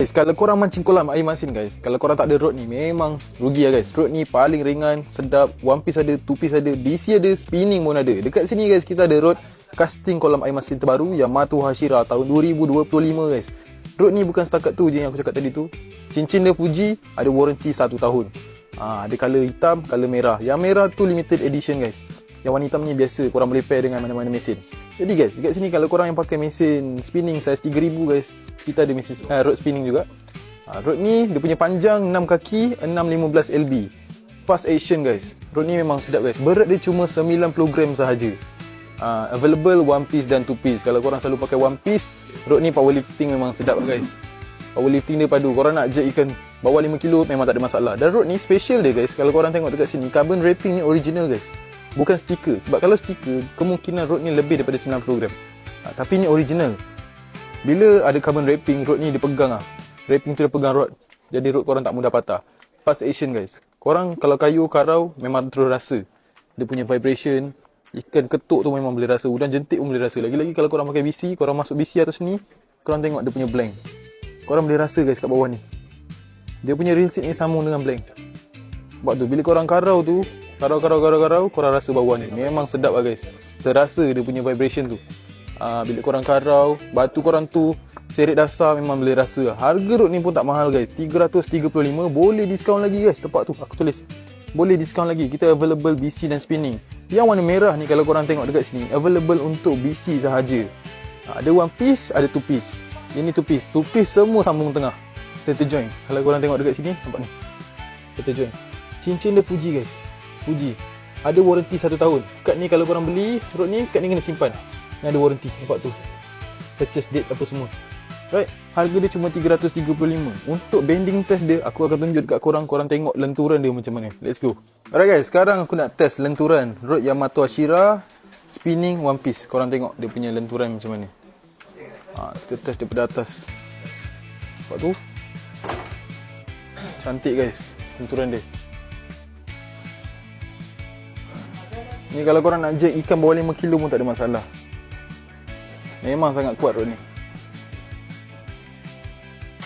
Guys, kalau korang mancing kolam air masin guys, kalau korang tak ada rod ni memang rugi lah guys. Rod ni paling ringan, sedap, one piece ada, two piece ada, DC ada, spinning pun ada. Dekat sini guys, kita ada rod casting kolam air masin terbaru Yamato Hashira tahun 2025 guys. Rod ni bukan setakat tu je yang aku cakap tadi tu. Cincin dia Fuji, ada warranty 1 tahun. Ha, ada colour hitam, colour merah. Yang merah tu limited edition guys. Yang warna hitam ni biasa, korang boleh pair dengan mana-mana mesin. Jadi guys, dekat sini kalau korang yang pakai mesin spinning size 3000 guys, kita ada mesin uh, rod spinning juga. Uh, rod ni dia punya panjang 6 kaki 615 lb. Fast action guys. Rod ni memang sedap guys. Berat dia cuma 90 gram sahaja. Uh, available one piece dan two piece. Kalau korang selalu pakai one piece, rod ni powerlifting memang sedap guys. Powerlifting dia padu. Korang nak je ikan bawah 5 kilo memang tak ada masalah. Dan rod ni special dia guys. Kalau korang tengok dekat sini, carbon wrapping ni original guys. Bukan stiker. Sebab kalau stiker, kemungkinan rod ni lebih daripada 90 gram. Ha, tapi ni original. Bila ada carbon wrapping, rod ni dia pegang lah. Wrapping tu dia pegang rod. Jadi rod korang tak mudah patah. Fast action guys. Korang kalau kayu, karau, memang terus rasa. Dia punya vibration. Ikan ketuk tu memang boleh rasa. Udang jentik pun boleh rasa. Lagi-lagi kalau korang pakai BC, korang masuk BC atas ni, korang tengok dia punya blank. Korang boleh rasa guys kat bawah ni. Dia punya seat ni sambung dengan blank. Sebab tu, bila korang karau tu, Karau, karau, karau, karau, korang rasa bawah ni. Memang sedap lah guys. Terasa dia punya vibration tu. Uh, bila korang karau, batu korang tu, seret dasar memang boleh rasa. Harga rod ni pun tak mahal guys. 335, boleh diskaun lagi guys. Tempat tu, aku tulis. Boleh diskaun lagi. Kita available BC dan spinning. Yang warna merah ni kalau korang tengok dekat sini, available untuk BC sahaja. Uh, ada one piece, ada two piece. Ini two piece. Two piece semua sambung tengah. Center joint. Kalau korang tengok dekat sini, nampak ni. Center joint. Cincin dia Fuji guys. Fuji Ada warranty 1 tahun. Kad ni kalau korang beli Rod ni Kad ni kena simpan. Ni ada warranty Nampak tu. Purchase date apa semua. Right? Harga dia cuma 335 Untuk bending test dia Aku akan tunjuk dekat korang. Korang tengok lenturan dia macam mana. Let's go. Alright guys. Sekarang aku nak test lenturan Rod Yamato Ashira Spinning one piece. Korang tengok dia punya lenturan macam mana. Ha, Kita test daripada atas. Nampak tu? Cantik guys Lenturan dia Ni kalau korang nak je ikan bawah 5 kilo pun tak ada masalah. Memang sangat kuat rod ni.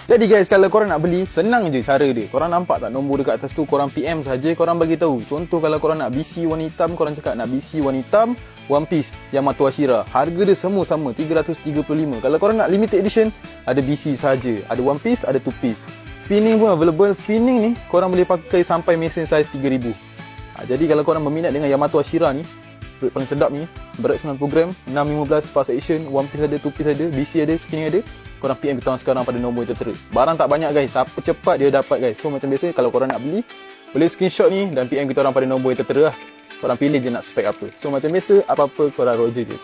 Jadi guys, kalau korang nak beli, senang je cara dia. Korang nampak tak nombor dekat atas tu, korang PM saja, korang bagi tahu. Contoh kalau korang nak BC warna hitam, korang cakap nak BC warna hitam, One Piece, Yamato Ashira. Harga dia semua sama, 335. Kalau korang nak limited edition, ada BC saja. Ada One Piece, ada Two Piece. Spinning pun available. Spinning ni, korang boleh pakai sampai mesin size 3000. Ha, jadi kalau korang berminat dengan Yamato Ashira ni, rod paling sedap ni, berat 90 gram, 615 fast action, one piece ada, two piece ada, BC ada, spinning ada, korang PM kita sekarang pada nombor yang tertera. Barang tak banyak guys, siapa cepat dia dapat guys. So macam biasa kalau korang nak beli, boleh screenshot ni dan PM kita orang pada nombor yang tertera lah. Korang pilih je nak spek apa. So macam biasa, apa-apa korang roger je.